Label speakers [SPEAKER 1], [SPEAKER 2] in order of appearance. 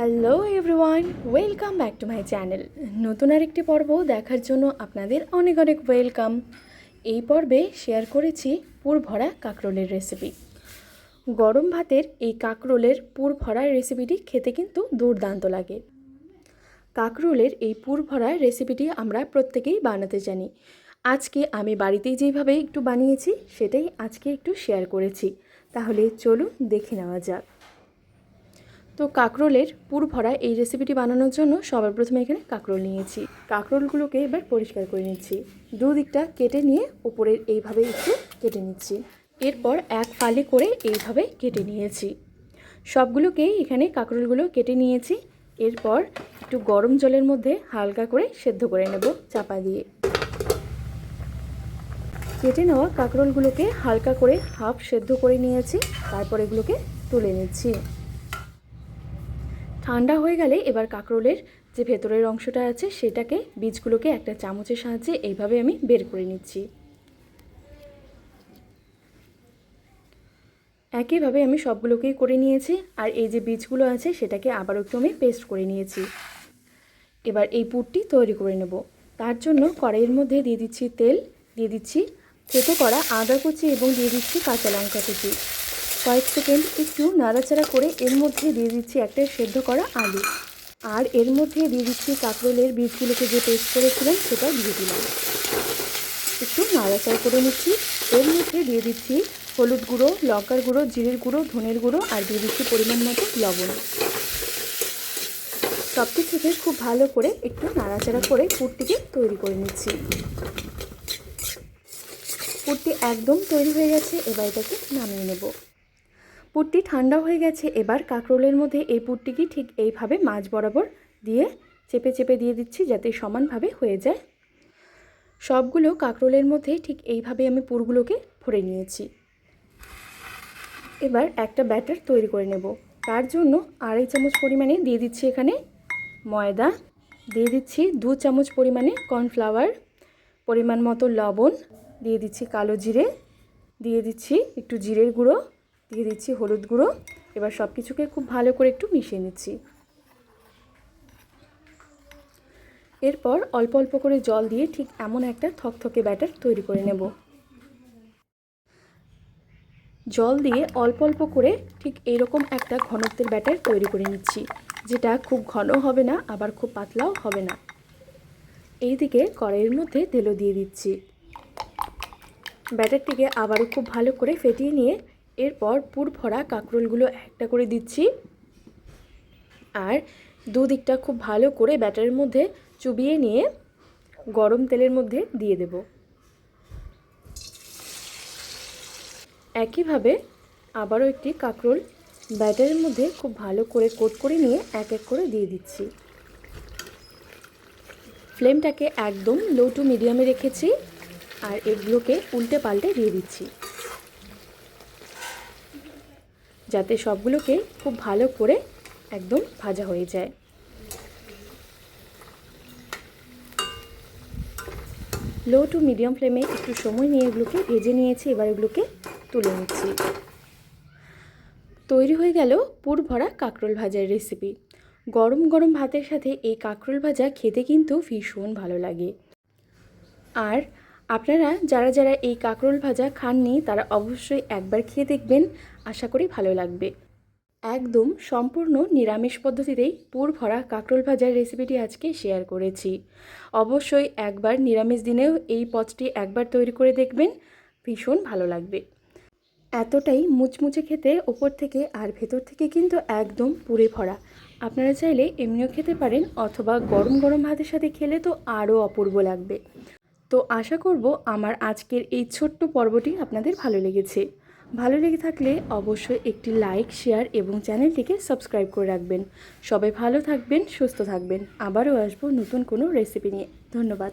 [SPEAKER 1] Hello everyone welcome back to my channel নতুন আরেকটি পর্ব দেখার জন্য আপনাদের অনেক অনেক ওয়েলকাম এই পর্বে শেয়ার করেছি পুর ভরা কাঁকরোলের রেসিপি গরম ভাতের এই কাঁকরোলের পুর ভরা রেসিপিটি খেতে কিন্তু দুর্দান্ত লাগে। কাঁকরোলের এই পুর ভরা রেসিপিটি আমরা প্রত্যেকেই বানাতে জানি। আজকে আমি বাড়িতেই যেভাবে একটু বানিয়েছি, সেটাই আজকে একটু শেয়ার করেছি। তাহলে চলুন দেখে নেওয়া যাক। তো কাঁকরোলের পুর ভরা এই রেসিপিটি বানানোর জন্য সবার প্রথমে এখানে কাঁকরোল নিয়েছি। কাঁকরোলগুলোকে এবার পরিষ্কার করে নিচ্ছি। দুদিকটা কেটে নিয়ে উপরের এইভাবে একটু কেটে নিচ্ছি। এরপর এক ফালি করে এইভাবে কেটে নিয়েছি। সবগুলোকে এখানে কাঁকরোলগুলো কেটে নিয়েছি। এরপর একটু গরম জলের মধ্যে হালকা করে সেদ্ধ করে নেব চাপা দিয়ে। কেটে নেওয়া কাঁকরোলগুলোকে হালকা করে হাফ সেদ্ধ করে নিয়েছি। তারপর এগুলোকে তুলে নিচ্ছি। ঠান্ডা হয়ে গেলে এবার কাঁকরোলের যে ভেতরের অংশটা আছে সেটাকে বীজগুলোকে একটা চামচের সাহায্যে এইভাবে আমি বের করে নিচ্ছি। একইভাবে আমি সবগুলোকেই করে নিয়েছি আর এই যে বীজগুলো আছে সেটাকে আবারও একটু আমি পেস্ট করে নিয়েছি। এবার এই পুরটি তৈরি করে নেব। তার জন্য কড়াইয়ের মধ্যে দিয়ে দিচ্ছি তেল, দিয়ে দিচ্ছি থেতো করা আদা কুচি এবং দিয়ে দিচ্ছি কাঁচা লঙ্কা কুচি। কয়েক সেকেন্ড একটু নাড়াচাড়া করে এর মধ্যে দিয়ে দিচ্ছি একটা সেদ্ধ করা আলু। আর এর মধ্যে দিয়ে দিচ্ছি কাঁকরোলের বীজগুলোকে যে পেস্ট করেছিলাম সেটা দিয়ে দিলাম। একটু নাড়াচাড়া করে নিচ্ছি। এর মধ্যে দিয়ে দিচ্ছি হলুদ গুঁড়ো, লঙ্কার গুঁড়ো, জিরের গুঁড়ো, ধনের গুঁড়ো আর দিয়ে দিচ্ছি পরিমাণ মতো লবণ। সব কিছুকে খুব ভালো করে একটু নাড়াচাড়া করে কুর্তিকে তৈরি করে নিচ্ছি। কুর্তি একদম তৈরি হয়ে গেছে, এবার এটাকে নামিয়ে নেব। পুরটি ঠান্ডা হয়ে গেছে, এবার কাঁকরোলের মধ্যে এই পুরটিকে ঠিক এইভাবে মাছ বরাবর দিয়ে চেপে চেপে দিয়ে দিচ্ছি যাতে সমানভাবে হয়ে যায়। সবগুলো কাঁকরোলের মধ্যে ঠিক এইভাবে আমি পুরগুলোকে ভরে নিয়েছি। এবার একটা ব্যাটার তৈরি করে নেব। তার জন্য আড়াই চামচ পরিমাণে দিয়ে দিচ্ছি এখানে ময়দা, দিয়ে দিচ্ছি দু চামচ পরিমাণে কর্নফ্লাওয়ার, পরিমাণ মতো লবণ, দিয়ে দিচ্ছি কালো জিরে, দিয়ে দিচ্ছি একটু জিরের গুঁড়ো দিয়ে দিচ্ছি হলুদ গুঁড়ো। এবার সব কিছুকে খুব ভালো করে একটু মিশিয়ে নিচ্ছি। এরপর অল্প অল্প করে জল দিয়ে ঠিক এমন একটা থকথকে ব্যাটার তৈরি করে নেব। জল দিয়ে অল্প অল্প করে ঠিক এইরকম একটা ঘনত্বের ব্যাটার তৈরি করে নিচ্ছি, যেটা খুব ঘন হবে না, আবার খুব পাতলাও হবে না। এইদিকে কড়াইয়ের মধ্যে তেলও দিয়ে দিচ্ছি। ব্যাটারটিকে আবারও খুব ভালো করে ফেটিয়ে নিয়ে এরপর পুর ভরা কাঁকরোলগুলো একটা করে দিচ্ছি। আর দুদিকটা খুব ভালো করে ব্যাটারের মধ্যে চুবিয়ে নিয়ে গরম তেলের মধ্যে দিয়ে দেব। একইভাবে আবারও একটি কাঁকরোল ব্যাটারের মধ্যে খুব ভালো করে কোট করে নিয়ে এক এক করে দিয়ে দিচ্ছি। ফ্লেমটাকে একদম লো টু মিডিয়ামে রেখেছি আর এগুলোকে উল্টে পাল্টে দিয়ে দিচ্ছি। যাতে সবগুলোকে খুব ভালো করে একদম ভাজা হয়ে যায়। লো টু মিডিয়াম ফ্লেমে একটু সময় নিয়ে এগুলোকে ভেজে নিয়েছি, এবার এগুলোকে তুলে নিচ্ছি। তৈরি হয়ে গেল পুর ভরা কাঁকরোল ভাজার রেসিপি গরম গরম ভাতের সাথে এই কাঁকরোল ভাজা খেতে কিন্তু ভীষণ ভালো লাগে। আর আপনারা যারা যারা এই কাঁকরোল ভাজা খাননি, তারা অবশ্যই একবার খেয়ে দেখবেন। আশা করি ভালো লাগবে। একদম সম্পূর্ণ নিরামিষ পদ্ধতিতেই পুর ভরা কাঁকরোল ভাজার রেসিপিটি আজকে শেয়ার করেছি। অবশ্যই একবার নিরামিষ দিনেও এই পদটি একবার তৈরি করে দেখবেন। ভীষণ ভালো লাগবে। এতটাই মুচমুচে খেতে ওপর থেকে আর ভেতর থেকে কিন্তু একদম পুরে ভরা। আপনারা চাইলে এমনিও খেতে পারেন, অথবা গরম গরম ভাতের সাথে খেলে তো আরও অপূর্ব লাগবে। তো আশা করব আমার আজকের এই ছোট্ট পর্বটি আপনাদের ভালো লেগেছে। ভালো লেগে থাকলে অবশ্যই একটি লাইক, শেয়ার এবং চ্যানেলটিকে সাবস্ক্রাইব করে রাখবেন। সবাই ভালো থাকবেন, সুস্থ থাকবেন। আবারও আসব নতুন কোনো রেসিপি নিয়ে। ধন্যবাদ।